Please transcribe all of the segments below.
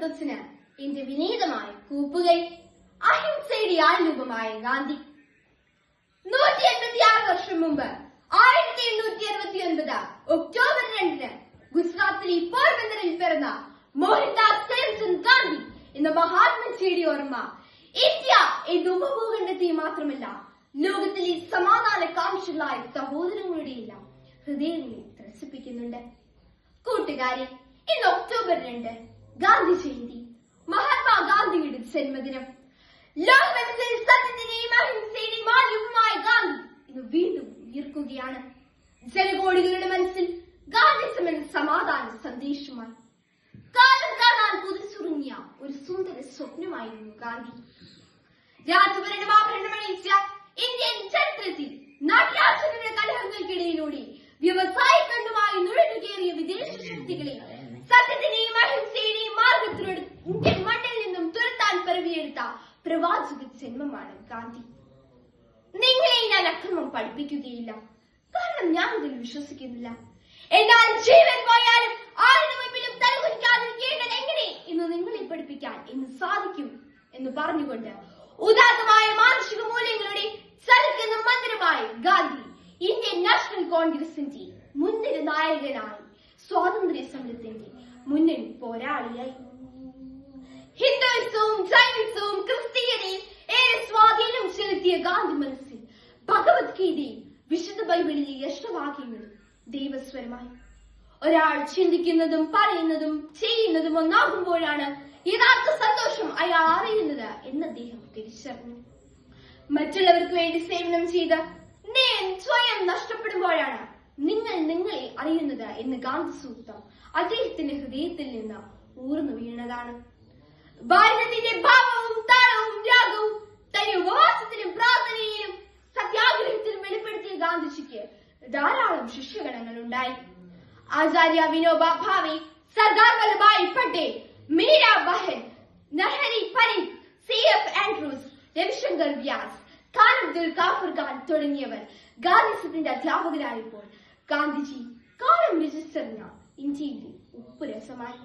നേതൃത്വത്തിന് ഇന്ത്യ വിനീതമായി കൂപ്പുകൈ അഹിംസയുടെ ആൽരൂപമായ ഗാന്ധി. നൂറ്റി എൺപത്തി ആറ് വർഷം മുമ്പ് ആയിരത്തി എണ്ണൂറ്റി അറുപത്തി ഒൻപത് ഒക്ടോബർ രണ്ടിന് ഗുജറാത്തിലെ പോർബന്ദറിൽ പിറന്ന മോഹൻദാസ് കരംചന്ദ് ഗാന്ധി എന്ന മഹാത്മജിയുടെ ഓർമ്മ ഇന്ത്യ എന്ന ഉപഭൂഖണ്ഡത്തെ മാത്രമല്ല ലോകത്തിലെ സമാധാന കാംക്ഷികളായ സഹോദരങ്ങളുടെയെല്ലാം ഹൃദയങ്ങളെ ത്രസിപ്പിക്കുന്നുണ്ട്. കൂട്ടുകാരെ ഇന്ന് ഒക്ടോബർ രണ്ട് ഗാന്ധി ജയന്തി. മഹാത്മാഗാന്ധിയുടെ ജന്മദിനം. ജനകോടികളുടെ മനസ്സിൽ ഗാന്ധിസം എന്ന സമാധാന സന്ദേശമായി. കാലം കാണാൻ പുതിച്ചുറങ്ങിയ ഒരു സുന്ദര സ്വപ്നമായിരുന്നു ഗാന്ധി. രാജഭരണം ആഭരണമണിയിച്ച ഇന്ത്യൻ ചരിത്രത്തിൽ നാട്യാശ്രമ ജന്മമാണ് ഗാന്ധി. നിങ്ങളെ ഞാൻ അക്രമം പഠിപ്പിക്കുകയില്ല. കാരണം ഞാൻ ഇതിൽ വിശ്വസിക്കുന്നില്ല. എന്നാൽ ജീവൻ പോയാലും ആരുടെ മുമ്പിലും തലകുലിക്കാതിരിക്കേണ്ടത് എങ്ങനെ എന്ന് നിങ്ങളെ പഠിപ്പിക്കാൻ ഇന്ന് സാധിക്കും എന്ന് പറഞ്ഞുകൊണ്ട് ഉദാത്തമായ മാനുഷിക മൂല്യങ്ങളുടെ സൽക്കുന്ന മന്ദിരമായി ഗാന്ധി ഇന്ത്യൻ നാഷണൽ കോൺഗ്രസിന്റെ മുൻനിര നായകനായി സ്വാതന്ത്ര്യ സമരത്തിന്റെ മുന്നണി പോരാളിയായി. ഹിന്ദുത്വവും ജൈനിസവും ക്രിസ്തു ഗാന്ധി മനസ്സിൽ ഭഗവത്ഗീതയും വിശുദ്ധ ബൈബിളിലെ യഷ്ടവാക്യങ്ങളും ദൈവസ്വരമായി. ഒരാൾ ചിന്തിക്കുന്നതും പറയുന്നതും ചെയ്യുന്നതും ഒന്നാകുമ്പോഴാണ് യഥാർത്ഥ സന്തോഷം അയാൾ അറിയുന്നത് എന്ന് അദ്ദേഹം തിരിച്ചറിഞ്ഞു. മറ്റുള്ളവർക്ക് വേണ്ടി സേവനം ചെയ്ത് ഞാൻ സ്വയം നഷ്ടപ്പെടുമ്പോഴാണ് നിങ്ങൾ നിങ്ങളെ അറിയുന്നത് എന്ന് ഗാന്ധി സൂക്തം അദ്ദേഹത്തിന്റെ ഹൃദയത്തിൽ നിന്ന് ഊർന്നു വീണതാണ്. ഭാരതത്തിന്റെ ഭാവവും താളവും രാഗവും തന്റെ Acharya Vinoba Bhave Sardar Vallabhbhai Patel Meera Behn Narhari Parikh C F Andrews Ravishankar Vyas Khan Abdul Ghaffar Khan തുടങ്ങിയവർ. ഗാന്ധിസത്തിന്റെ അധ്യാപകരായപ്പോൾ ഗാന്ധിജി കാലം രജിസ്റ്ററിന ഇന്ത്യയിലെ ഉപ്പുരസമായി.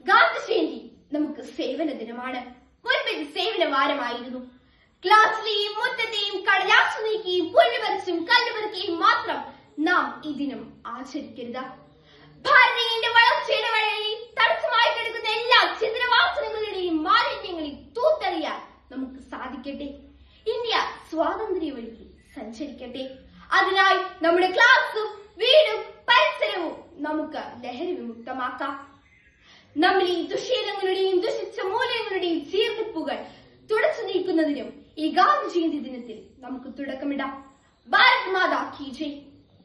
ഗാന്ധി ജയന്തി നമുക്ക് സേവന ദിനമാണ്. മുൻപ് സേവന വാരമായിരുന്നു. ക്ലാസ്സിലെയും മുറ്റത്തെയും കടലാസ് നീക്കിയും പുല്ല് പറിച്ചും കല്ല് പറിക്കുകയും മാത്രം നാം ഇതിനും ആചരിക്കരുത്. ഭാരതീയന്റെ വളർച്ചയുടെ വഴിയിൽ തടസ്സമായി കിടക്കുന്ന എല്ലാ ചിന്തനവാസനങ്ങളുടെയും മാലിന്യങ്ങളിൽ തൂത്തെറിയാൻ നമുക്ക് സാധിക്കട്ടെ. ഇന്ത്യ സ്വാതന്ത്ര്യ വഴിക്ക് സഞ്ചരിക്കട്ടെ. അതിനായി നമ്മുടെ ക്ലാസ്സും വീടും പരിസരവും നമുക്ക് ലഹരി വിമുക്തമാക്കാം. നമ്മൾ ഈ ദുശീലങ്ങളുടെയും ദുഷിച്ച മൂല്യങ്ങളുടെയും ചീർത്തിപ്പുകൾ തുടച്ചു നീക്കുന്നതിനും ഈ ഗാന്ധി ജയന്തി ദിനത്തിൽ നമുക്ക് തുടക്കമിടാം. ഭാരത് മാതാ കീ ജയ്.